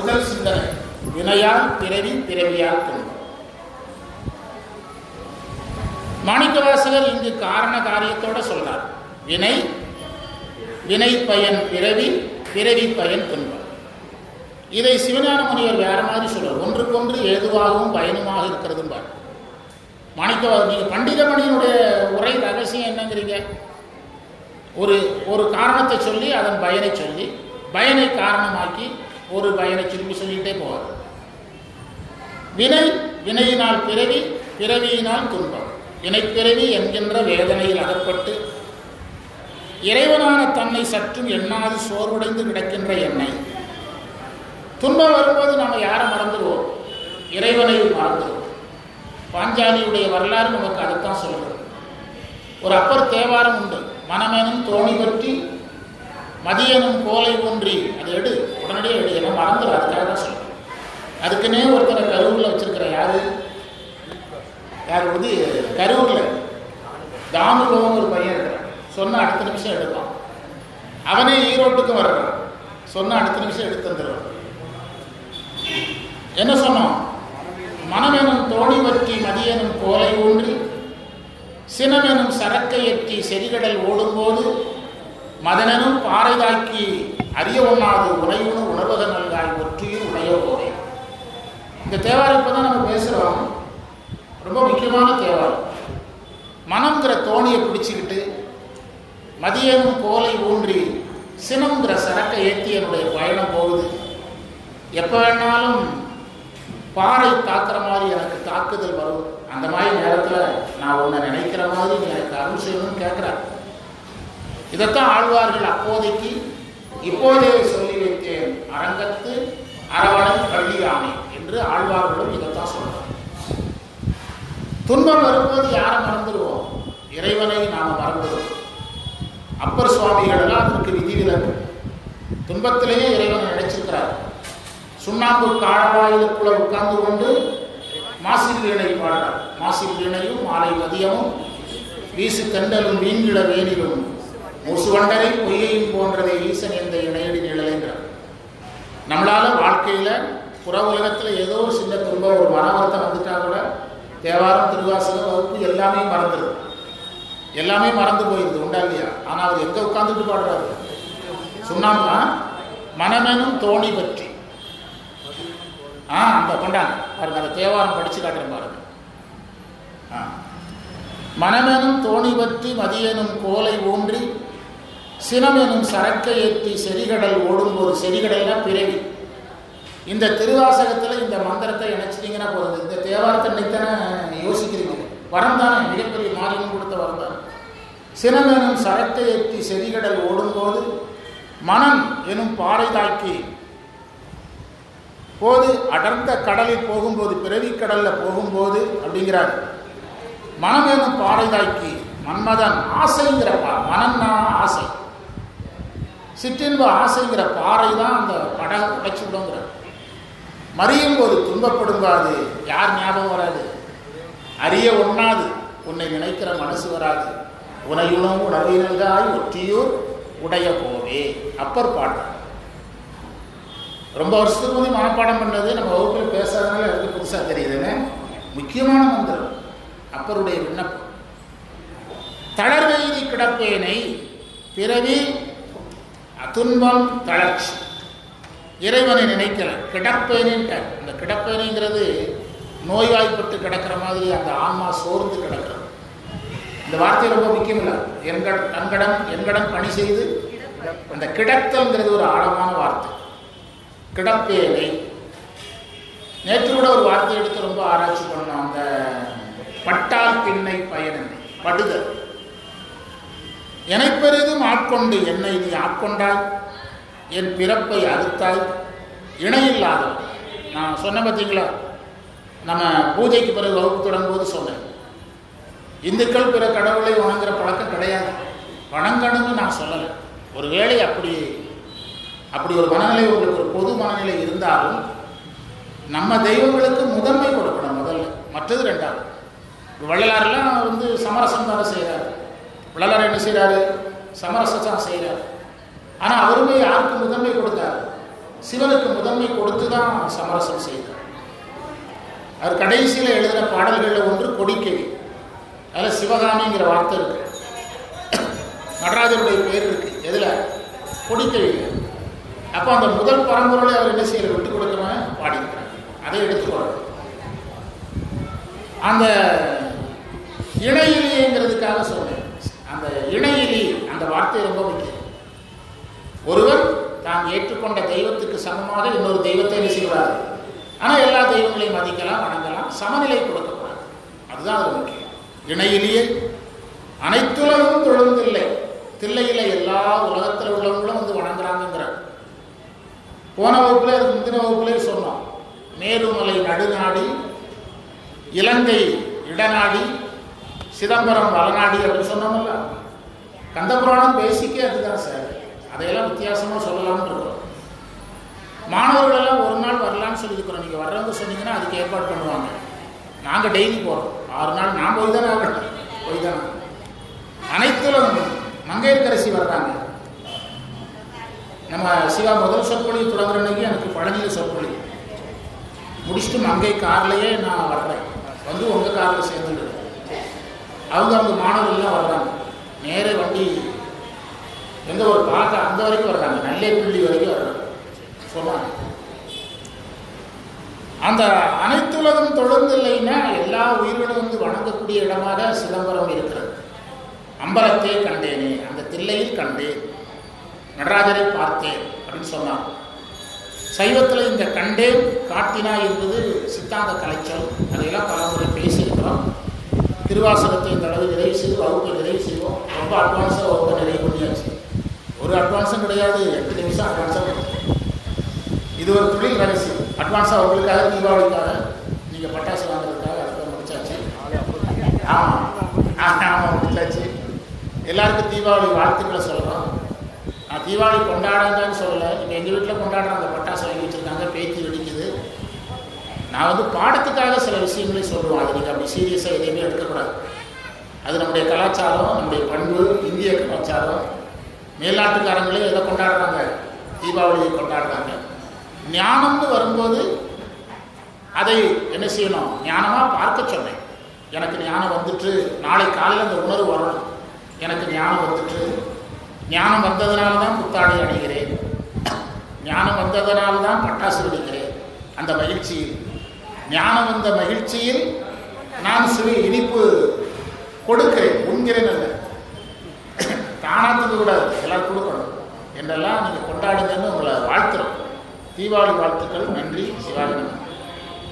முதல் சிந்தனை வினையால் பிறவி பிறவியால் துன்பம். மாணிக்கவாசகர் இங்கு காரண காரியத்தோட சொல்றார். வினை வினை பயன் பிறவி பிறவி பயன் துன்பம். இதை சிவஞான முனிவர் வேற மாதிரி சொல்றார். ஒன்றுக்கொன்று ஏதுவாகவும் பயனுமாக இருக்கிறது மாணிக்கவாசர் நீங்க பண்டிதமணியினுடைய உரை ரகசியம் என்னங்கிறீங்க? ஒரு ஒரு காரணத்தை சொல்லி அதன் பயனை சொல்லி பயனை காரணமாக்கி ஒரு பயனை திரும்பி சொல்லிக்கிட்டே போவார். வினை வினையினால் பிறவி பிறவியினால் துன்பம். வினைப்பிறவி என்கின்ற வேதனையில் அகப்பட்டு இறைவனான தன்னை சற்றும் எண்ணாது சோர்வடைந்து கிடக்கின்ற எண்ணெய் துன்பம் வரும்போது நம்ம யாரை மறந்துடுவோம்? இறைவனை மறந்துடுவோம். பாஞ்சாலியுடைய வரலாறு நமக்கு அதுதான் சொல்கிறது ஒரு அப்பர் தேவாரம் உண்டு. மனமெனும் தோணி பற்றி மதியனும் கோலை ஊன்றி அதை எடு உடனடியே எடு எல்லாம் மறந்துடும் அதுக்காக தான் சொல்கிறேன் அதுக்குன்னே ஒருத்தரை கரூரில் வச்சிருக்கிற யாரு? யார் வந்து கரூரில். தாமுலோன்னு ஒரு பையன் இருக்கிறான். சொன்ன அடுத்த நிமிஷம் எடுப்பான். அவனே ஈரோட்டுக்கு வர்றான். சொன்ன அடுத்த நிமிஷம் எடுத்து வந்துடுவான் என்ன சொன்னோம் மனமெனும் தோணி வற்றி மதியனும் கோலை ஊன்றி சினமெனும் சரக்கை எட்டி செடிகடல் ஓடும்போது மதனனும் பாறைதாக்கி அறிய ஒண்ணாது உறையுணு உணர்வக நல்காய் ஒற்றியும் உடைய போதே இந்த தேவாரம் இப்போ தான் நம்ம பேசுகிறோம் ரொம்ப முக்கியமான தேவாரம். மனம்ங்கிற தோணியை பிடிச்சிக்கிட்டு மதியம் கோலை ஊன்றி சினம்ங்கிற சரக்கை ஏற்றி என்னுடைய பயணம் போகுது. எப்போ வேணாலும் பாறை தாக்குற மாதிரி எனக்கு தாக்குதல் வரும். அந்த மாதிரி நேரத்தில் நான் உன்னை நினைக்கிற மாதிரி நீ எனக்கு அருள் செய்யணும்னு கேட்குறேன் இதைத்தான் ஆழ்வார்கள் அப்போதைக்கு இப்போதே சொல்லி வைத்தேன் அரங்கத்து அரவணன் கல்வி ஆணை என்று ஆழ்வார்களும் இதைத்தான் சொல்றார் துன்பம் வரும்போது யாரை மறந்துடுவோம்? இறைவனை நாம் மறந்துடுவோம். அப்பர் சுவாமிகள் எல்லாம் அதற்கு விதிவிலக்கு. துன்பத்திலேயே இறைவன் நினைச்சிருக்கிறார். சுண்ணாம்பு காலவாயிலுக்குள்ள உட்கார்ந்து கொண்டு மாசில் வீணை பாடுறார். மாசில் வீணையும் மாலை மதியமும் வீசு கண்டலும் வீண்கிட வேணிலும் முசுவண்டரை பொய்யையும் போன்றதை ஈசன் எந்த இணையடி நிழலைன்றார் நம்மளால வாழ்க்கையில புற உலகத்தில் ஏதோ ஒரு சின்ன துன்பம் ஒரு மனவரத்தை வந்துட்டா கூட தேவாரம் திருவாசகம் வகுப்பு எல்லாமே மறந்துடும் எல்லாமே மறந்து போயிடுது உண்டா இல்லையா? ஆனால் அவர் எங்கே உட்காந்துட்டு பாடுறாரு? சொன்னாங்கன்னா மனமெனும் தோணி பற்றி. ஆ அந்த கொண்டாங்க. பாருங்க அந்த தேவாரம் படிச்சு காட்டுறேன் பாருங்க. ஆ. மனமெனும் தோணி பற்றி மதியனும் கோலை ஊன்றி சினம் எனும் சரக்கை ஏற்றி செரிகடல் ஓடும் ஒரு செரிகடல்னா பிறவி. இந்த திருவாசகத்தில் இந்த மந்திரத்தை இணைச்சிட்டிங்கன்னா போதும். இந்த தேவாரத்தை இன்னைத்தானே யோசிக்கிறீங்க. வரம் தானே மிகப்பெரிய மாநிலம் கொடுத்த வரம் தானே. சினமெனும் சரக்கை ஏற்றி செரிகடல் ஓடும்போது மனம் எனும் பாறை தாக்கி போது அடர்ந்த கடலில் போகும்போது பிறவி கடலில் போகும்போது அப்படிங்கிறார். மனம் எனும் பாறை தாக்கி மன்மதன் ஆசைங்கிறப்பா மனம்னா ஆசை. சிற்றின்ப ஆசைங்கிற பாறை தான் அந்த படம் உடைச்சி விடுங்கிறார். மறியும் போது துன்பப்படுங்காது யார் ஞாபகம் வராது. அறிய ஒண்ணாது உன்னை நினைக்கிற மனசு வராது. உனையுணவு உணவை நல்காய் ஒற்றியூர் உடைய போவே. அப்பர் பாடம் ரொம்ப வருஷத்துக்கு வந்து மனப்பாடம் பண்ணது நம்ம வகுப்பில் பேசாதனால எனக்கு புதுசாக தெரியுதுன்னு. முக்கியமான மந்திரம் அப்பருடைய விண்ணப்பம். தளர்வெய்தி கிடப்பேனை பிறவி துன்பம் தளர்ச்சி. இறைவனை நினைக்கிறேன். கிடப்பேனின்ட்ட இந்த கிடப்பேனைங்கிறது நோய்வாய்ப்பட்டு கிடக்கிற மாதிரி அந்த ஆன்மா சோர்ந்து கிடக்கிறது இந்த வார்த்தை ரொம்ப முக்கியம் இல்லை என்கட அங்கடம் என்கடன் பணி செய்து அந்த கிடத்தல்ங்கிறது ஒரு ஆழமான வார்த்தை. கிடப்பேனை. நேற்று கூட ஒரு வார்த்தை எடுத்து ரொம்ப ஆராய்ச்சி பண்ணோம். அந்த பட்டால் பின்னை பயனன் படுதல். பெரிதும் ஆட்கொண்டு என்னை நீ ஆட்கொண்டாய் என் பிறப்பை அறுத்தாய். இணையில்லாத நான் சொன்ன பார்த்தீங்களா நம்ம பூஜைக்கு பிறகு வகுப்பு தொடங்கும்போது சொன்னேன். இந்துக்கள் பிற கடவுளை வணங்குற பழக்கம் கிடையாது. வணங்கணும்னு நான் சொல்லலை. ஒருவேளை அப்படி அப்படி ஒரு மனநிலை உங்களுக்கு ஒரு பொது மனநிலை இருந்தாலும் நம்ம தெய்வங்களுக்கு முதன்மை கொடுக்கணும் முதல்ல. மற்றது ரெண்டாவது. வள்ளலாரெல்லாம் வந்து சமரசம் தானே செய்கிறாரு. வள்ளலார் என்ன செய்கிறாரு சமரசம் செய்கிறார் ஆனால் அவருமே யாருக்கு முதன்மை கொடுத்தாரு? சிவனுக்கு முதன்மை கொடுத்து தான் சமரசம் செய்தார். அவர் கடைசியில் எழுதின பாடல்களில் ஒன்று கொடிக்கவி அதில் சிவகாமிங்கிற வார்த்தை இருக்கு. நடராஜருடைய பேர் இருக்கு. எதில்? கொடிக்கவி அப்போ அந்த முதல் பரம்பொருளை அவர் என்ன செய்யற விட்டு கொடுக்காம பாடியிருக்கிறார். அதை எடுத்துக்கொள்ள அந்த இணையிலேங்கிறதுக்காக சொன்னேன் அந்த இணையிலி அந்த வார்த்தை ரொம்ப முக்கியம். ஒருவர் தான் ஏற்றுக்கொண்ட தெய்வத்துக்கு சமமாக இன்னொரு தெய்வத்தை என்ன செய்வார்? ஆனால் எல்லா தெய்வங்களையும் மதிக்கலாம் வணங்கலாம் சமநிலை கொடுக்கக்கூடாது அதுதான் அது முக்கியம். இணையிலேயே அனைத்துலகும் தொழுந்தில்லை. தில்லையில் எல்லா உலகத்தில் உள்ளவங்களும் வந்து வணங்குறாங்கிறார் போன வகுப்புல அதுக்கு முந்தின வகுப்புலே சொன்னோம். மேருமலை நடுநாடி இலங்கை இடநாடி சிதம்பரம் வளநாடி அப்படின்னு சொன்னோம்ல. கந்தபுராணம் பேசிக்கே அதுதான் சார் அதையெல்லாம் வித்தியாசமாக சொல்லலாம்னு இருக்கிறோம் மாணவர்கள் எல்லாம் ஒரு நாள் வரலான்னு சொல்லியிருக்கிறோம். நீங்கள் வர்றவங்க சொன்னீங்கன்னா அதுக்கு ஏற்பாடு பண்ணுவாங்க. நாங்கள் டெய்லி போகிறோம் ஆறு நாள் நான் போய் தானே ஆகணும். போய் தானே அனைத்திலும் மங்கையர்கரசி வர்றாங்க. நம்ம சிவா முதல் சொற்பொழிவு தொடங்குற அன்னைக்கு எனக்கு பழனியில் சொற்பொழிவு முடிச்சுட்டு மங்கை கார்லேயே நான் வர்றேன். வந்து உங்கள் காரில் சேர்ந்துடுறேன் அவங்க அவங்க மாணவர்கள்லாம் வர்றாங்க. நேரே வண்டி எந்த ஒரு பார்க்க அந்த வரைக்கும் வர்றாங்க. நல்லேப்பள்ளி வரைக்கும் வர்றாங்க. சொல்லுவாங்க அந்த அனைத்துலகம் தொடர்ந்தில்லைன்னா எல்லா உயிர்களும் வந்து வணங்கக்கூடிய இடமாக சிதம்பரம் இருக்கிறது. அம்பலத்தை கண்டேனே அந்த தில்லையில் கண்டேன். நடராஜரை பார்த்தேன் அப்படின்னு சொன்னார் சைவத்தில் இந்த கண்டேன் காட்டினா என்பது சித்தாந்த கலைச்சல். அதையெல்லாம் பலமுறை பேசி திருவாசகத்தை இந்த அளவு நிறைவு செய்து வகுப்பை நிறைவு செய்வோம். ரொம்ப அட்வான்ஸாக வகுப்பை நிறைவு பண்ணியாச்சு. ஒரு அட்வான்ஸும் கிடையாது எட்டு நிமிஷம் அட்வான்ஸாக இது ஒரு தொழில் ரகசியம். அட்வான்ஸாக அவங்களுக்காக தீபாவளிக்காக நீங்கள் பட்டாசு வாங்குறதுக்காக அதுக்கு முடிச்சாச்சு. ஆமாம் ஆமாம் முடிச்சாச்சு. எல்லாருக்கும் தீபாவளி வாழ்த்துக்களை சொல்கிறோம் நான் தீபாவளி கொண்டாடாதான்னு சொல்லலை. நீங்கள் எங்கள் வீட்டில் கொண்டாடுறாங்க பட்டாசு வாங்கி வச்சு நான் வந்து பாடத்துக்காக சில விஷயங்களை சொல்லுவோம் அது நீங்கள் அப்படி சீரியஸாக எதையுமே எடுக்கக்கூடாது. அது நம்முடைய கலாச்சாரம் நம்முடைய பண்பு இந்திய கலாச்சாரம். மேல்நாட்டுக்காரங்களே எதை கொண்டாடுறாங்க? தீபாவளியை கொண்டாடுறாங்க. ஞானம்னு வரும்போது அதை என்ன செய்யணும்? ஞானமாக பார்க்க சொன்னேன். எனக்கு ஞானம் வந்துட்டு நாளை காலையில் அந்த உணர்வு வரணும். எனக்கு ஞானம் வந்துட்டு ஞானம் வந்ததுனால தான் புத்தாடை அணிகிறேன். ஞானம் வந்ததுனால தான் பட்டாசு வெடிக்கிறேன். அந்த மகிழ்ச்சியில் ஞானம் வந்த மகிழ்ச்சியில் நான் சிறு இனிப்பு கொடுக்கிறேன். உண்கிறேன் அல்ல. தானாத்துக்கு கூடாது எல்லாரும் கொடுக்கணும். என்றெல்லாம் நீங்கள் கொண்டாடுங்கன்னு உங்களை வாழ்த்துறோம். தீபாவளி வாழ்த்துக்கள் நன்றி சிவாஜி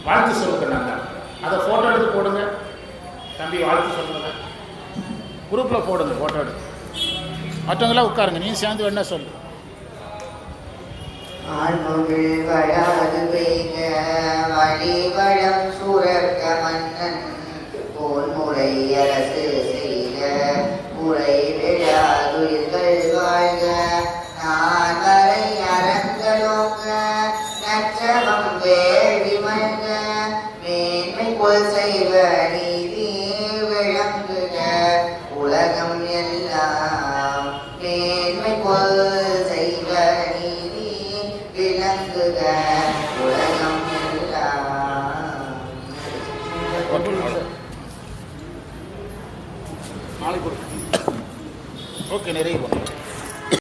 வாழ்த்து சொல்லுங்கள் நாங்கள் அதை ஃபோட்டோ எடுத்து போடுங்க. தம்பி வாழ்த்து சொல்லுங்க. குரூப்பில் போடுங்க ஃபோட்டோ எடுத்து. மற்றவங்களாம் உட்காருங்க. நீ சேர்ந்து வேணா சொல்லு. ஆண்மகள் வளாது பெய்க வழிவளம் சுரக்க மன்னன் போல் முறை அரசு Okay. Tenerife.